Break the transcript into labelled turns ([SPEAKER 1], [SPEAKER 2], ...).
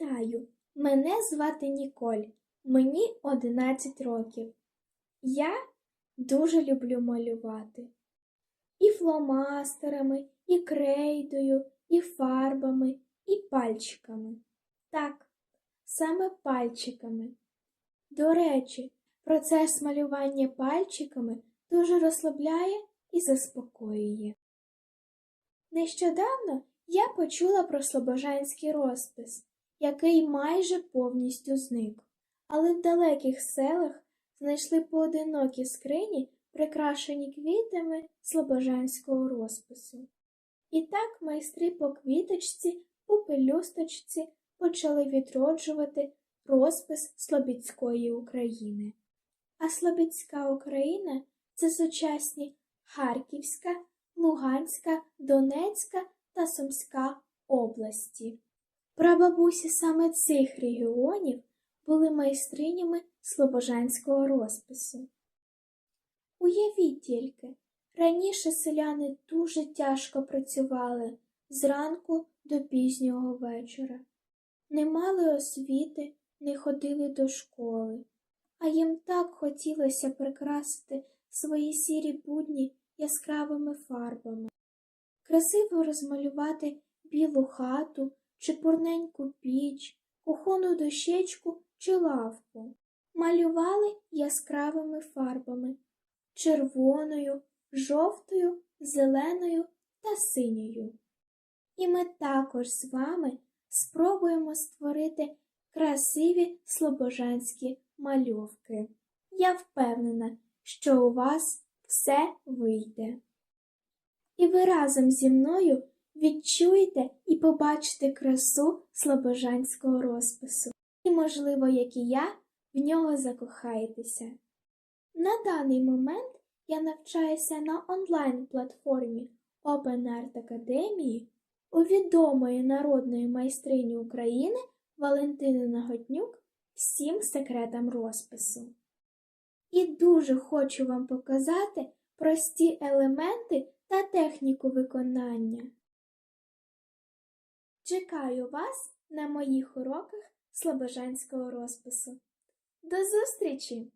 [SPEAKER 1] Вітаю! Мене звати Ніколь. Мені 11 років. Я дуже люблю малювати. І фломастерами, і крейдою, і фарбами, і пальчиками. Так, саме пальчиками. До речі, процес малювання пальчиками дуже розслабляє і заспокоює. Нещодавно я почула про слобожанський розпис, який майже повністю зник, але в далеких селах знайшли поодинокі скрині, прикрашені квітами слобожанського розпису. І так майстри по квіточці, по пелюсточці почали відроджувати розпис Слобідської України. А Слобідська Україна це сучасні Харківська, Луганська, Донецька та Сумська області. Прабабусі саме цих регіонів були майстринями слобожанського розпису. Уявіть тільки, раніше селяни дуже тяжко працювали зранку до пізнього вечора, не мали освіти, не ходили до школи, а їм так хотілося прикрасити свої сірі будні яскравими фарбами, красиво розмалювати білу хату, чепурненьку піч, кухонну дощечку чи лавку. Малювали яскравими фарбами червоною, жовтою, зеленою та синьою. І ми також з вами спробуємо створити красиві слобожанські мальовки. Я впевнена, що у вас все вийде. І ви разом зі мною відчуєте і побачите красу слобожанського розпису. І, можливо, як і я, в нього закохаєтеся. На даний момент я навчаюся на онлайн-платформі Open Art Academy у відомої народної майстрині України Валентини Наготнюк всім секретам розпису. І дуже хочу вам показати прості елементи та техніку виконання. Чекаю вас на моїх уроках слобожанського розпису. До зустрічі!